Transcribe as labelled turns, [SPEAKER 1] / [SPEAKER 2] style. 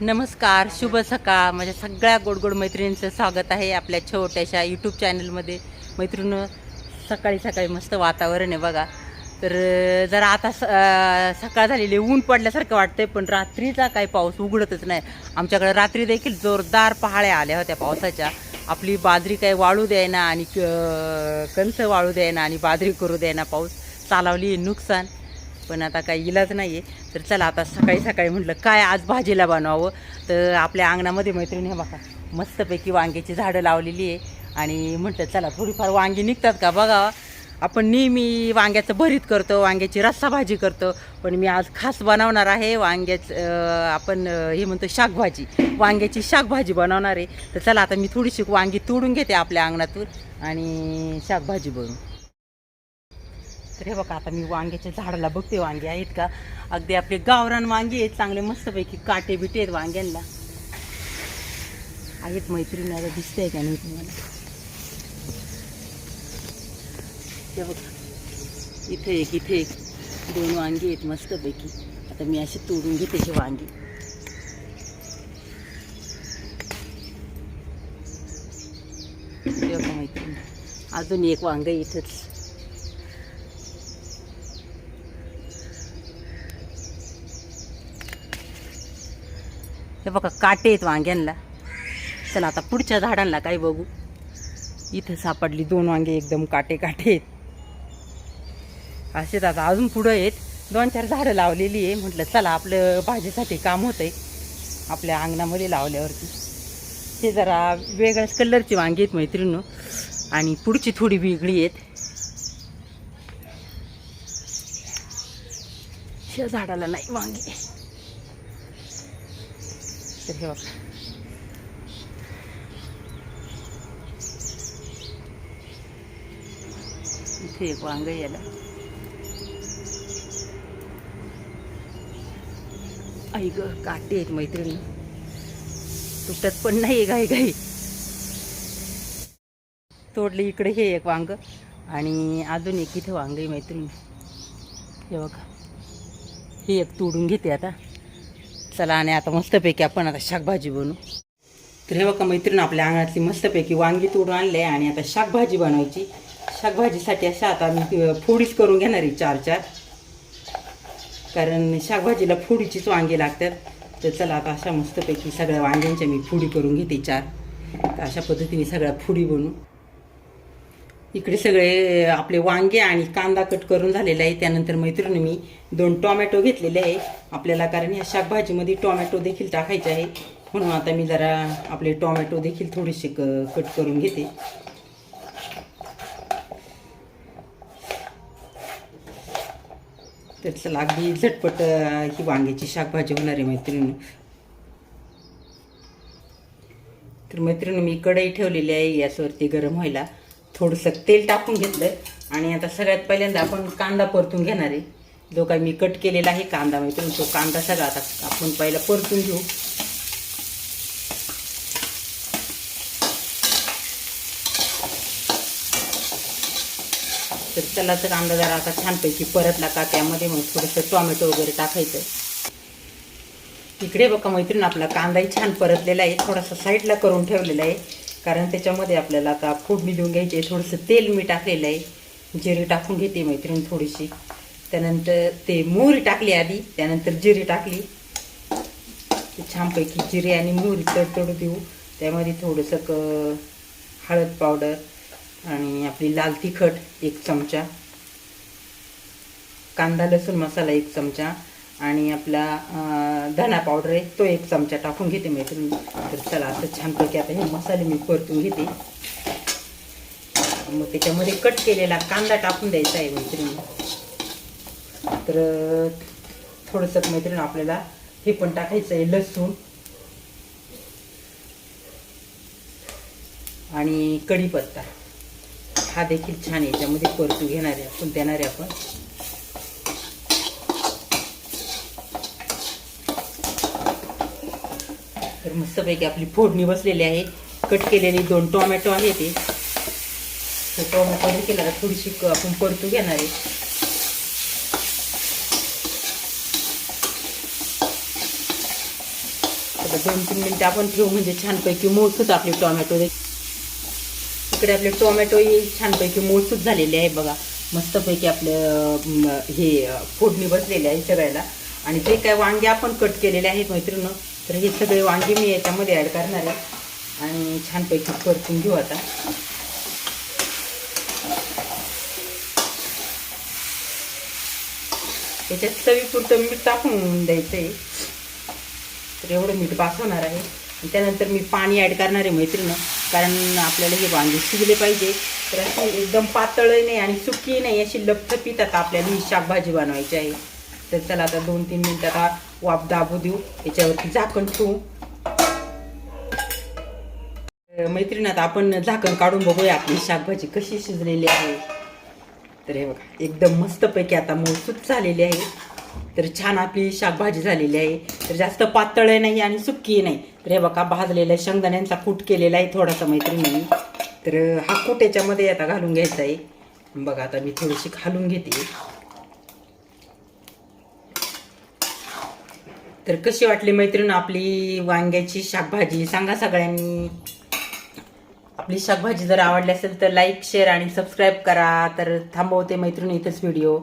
[SPEAKER 1] नमस्कार शुभ सकाळ. माझ्या सगळ्या गोडगोड मैत्रिणींचं स्वागत आहे आपल्या छोट्याशा यूट्यूब चॅनलमध्ये मैत्रिणं सकाळी सकाळी मस्त वातावरण आहे बघा. तर जरा आता स- सकाळ झालेली ऊन पडल्यासारखं वाटतंय पण रात्रीचा काही पाऊस उघडतच नाही. आमच्याकडे रात्री देखील जोरदार पहाळ्या आल्या होत्या पावसाच्या. आपली बाजरी काही वाळू द्यायना आणि अं, कणसं वाळू द्यायना आणि बाजरी करू द्यायना पाऊस. चालवली नुकसान. पण आता काही इलाज नाही आहे तर चला आता सकाळी सकाळी म्हटलं काय आज भाजीला बनवावं? तर आपल्या अंगणामध्ये मैत्रिणी हे बघा मस्तपैकी वांग्याची झाडं लावलेली आहे. आणि म्हटलं चला थोडीफार वांगी निघतात का बघा? आपण नेहमी वांग्याचं भरीत करतो वांग्याची रस्सा भाजी करतो. पण मी आज खास बनवणार आहे वांग्याचं आपण हे म्हणतो शाकभाजी. वांग्याची शाकभाजी बनवणार आहे. तर चला आता मी थोडीशी वांगी तोडून घेते आपल्या अंगणातून आणि शाकभाजी बनवू. तर हे बघा आता मी वांग्याच्या झाडाला बघते वांगे आहेत का? अगदी आपले गावरान वांगे आहेत चांगले मस्तपैकी काटे बिटे आहेत वांग्यांना. आहेत मैत्रिणीला आता दिसतंय का नाही तुम्हाला? हे बघा इथे एक इथे एक दोन वांगे आहेत मस्तपैकी. आता मी अशी तोडून घेते हे वांगी. बघा मैत्रिणी अजून एक वांग इथंच. हे बघा काटे आहेत वांग्यांना चला आता पुढच्या झाडांना काय बघू? इथं सापडली दोन वांगे एकदम काटे काटे आहेत. असेच आता अजून पुढं आहेत. दोन चार झाडं लावलेली आहे. म्हटलं चला आपलं भाजीसाठी काम होतंय. आपल्या अंगणामध्ये लावल्यावरती. हे जरा वेगळ्याच कलरची वांगी आहेत मैत्रिणी आणि पुढची थोडी वेगळी आहेत. ह्या झाडाला नाही वांगी. तर हे बघा. इथे एक वांग याला आई ग काटे आहेत मैत्रिणी. तुटत पण नाही घाई घाई. तोडले इकडे हे एक वांग आणि अजून एक इथे वांग आहे मैत्रिणी. हे बघा. हे एक तोडून घेते आता. चला आणि आता मस्तपैकी आपण आता शाकभाजी बनवू. तर हे बघा मैत्रीण आपल्या अंगणातली मस्तपैकी वांगी तोडून आणले आणि आता शाकभाजी बनवायची. शाकभाजीसाठी अशा आता मी फोडीच करून घेणार आहे चार चार. कारण शाकभाजीला फोडीचीच वांगी लागतात. तर चला आता अशा मस्तपैकी सगळ्या वांग्यांच्या मी फोडी करून घेते चार. तर अशा पद्धतीने सगळ्या फोडी बनवू. इकडे सगळे आपले वांगे आणि कांदा कट करून झालेला आहे. त्यानंतर मैत्रिणी मी दोन टोमॅटो घेतलेले आहे. आपल्याला कारण या शाकभाजीमध्ये टोमॅटो देखील टाकायचे आहे. म्हणून आता मी जरा आपले टोमॅटो देखील थोडेसे क कट करून घेते. तर चला अगदी झटपट ही वांग्याची शाकभाजी होणार आहे मैत्रिणी. तर मैत्रिणी मी कढई ठेवलेली आहे गॅसवरती गरम व्हायला. थोडंसं तेल टाकून घेतलं आणि आता सगळ्यात पहिल्यांदा आपण कांदा परतून घेणार आहे. जो काही मी कट केलेला आहे कांदा म्हणजे माहिती तो कांदा सगळा आता आपण पहिला परतून घेऊ. तर त्याला तर कांदा जरा आता छानपैकी परतला का त्यामध्ये मग थोडंसं टोमॅटो वगैरे टाकायचं. इकडे बघा मैत्रीण आपला कांदाही छान परतलेला आहे. थोडासा साईडला करून ठेवलेला आहे. कारण त्याच्यामध्ये आपल्याला आता फोडणी देऊन घ्यायची आहे थोडंसं तेल मी टाकलेलं आहे. जिरी टाकून घेते मैत्रीण थोडीशी. त्यानंतर ते मोहरी टाकली आधी त्यानंतर जिरी टाकली. छानपैकी जिरे आणि मोहरी तडतडू देऊ. त्यामध्ये थोडंसं क हळद पावडर आणि आपली लाल तिखट एक चमचा. कांदा लसूण मसाला एक चमचा. आणि आपला धना पावडर आहे तो एक चमचा टाकून घेते मैत्रिणी तर चला असं छानपैकी आता हे मसाले मी परतून घेते. मग त्याच्यामध्ये कट केलेला कांदा टाकून द्यायचा आहे मैत्रिणी. तर थोडंसं मैत्रिणी आपल्याला हे पण टाकायचं आहे लसूण. आणि कढीपत्ता. हा देखील छान आहे याच्यामध्ये परतू घेणार आहे आपण देणार आहे आपण. तर मस्तपैकी आपली फोडणी बसलेली आहे. कट केलेली दोन टोमॅटो आहे ते तर टोमॅटो हे आता थोडीशी आपण परतू घेणार आहे. आता दोन तीन मिनिटं आपण ठेवू म्हणजे छानपैकी मोळसूत आपले टोमॅटो इकडे आपले टोमॅटो हे छानपैकी मोळसूत झालेले आहे बघा. मस्तपैकी आपलं हे फोडणी बसलेली आहे सगळ्याला. आणि जे काय वांगे आपण कट केलेले आहेत मैत्रिणी तर हे सगळे वांगे मी याच्यामध्ये ॲड करणार आहे. आणि छानपैकी परतून घेऊ आता. याच्यात चवीपुरतं मीठ टाकून द्यायचं आहे तर एवढं मीठ बासवणार आहे. आणि त्यानंतर मी पाणी ॲड करणार आहे मैत्रिणं कारण आपल्याला हे वांगे शिजले पाहिजे. तर अशी एकदम पातळही नाही आणि सुकी नाही अशी लपथपीत आता आपल्याला ही शाकभाजी बनवायची आहे. तर चला आता दोन तीन मिनटं आता वाफ दाबू देऊ. याच्यावरती झाकण ठेवू. मैत्रिणी आता आपण झाकण काढून बघूया आपली शाकभाजी कशी शिजलेली आहे. तर हे बघा एकदम मस्तपैकी आता मोसूत झालेली आहे. तर छान आपली शाकभाजी झालेली आहे. तर जास्त पातळ नाही आणि सुक्की नाही. तर हे बघा भाजलेल्या शेंगदाण्यांचा कूट केलेला आहे थोडासा मैत्रिणी. तर हा कूट याच्यामध्ये आता घालून घ्यायचा आहे. बघा आता मी थोडीशी घालून घेते. तर कशी वाटली मैत्रीण आपली वांग्याची शाकभाजी? सांगा सगळ्यांनी. आपली शाकभाजी जर आवडली असेल तर लाईक शेअर आणि सबस्क्राईब करा. तर थांबवते मैत्रीण इथंच व्हिडिओ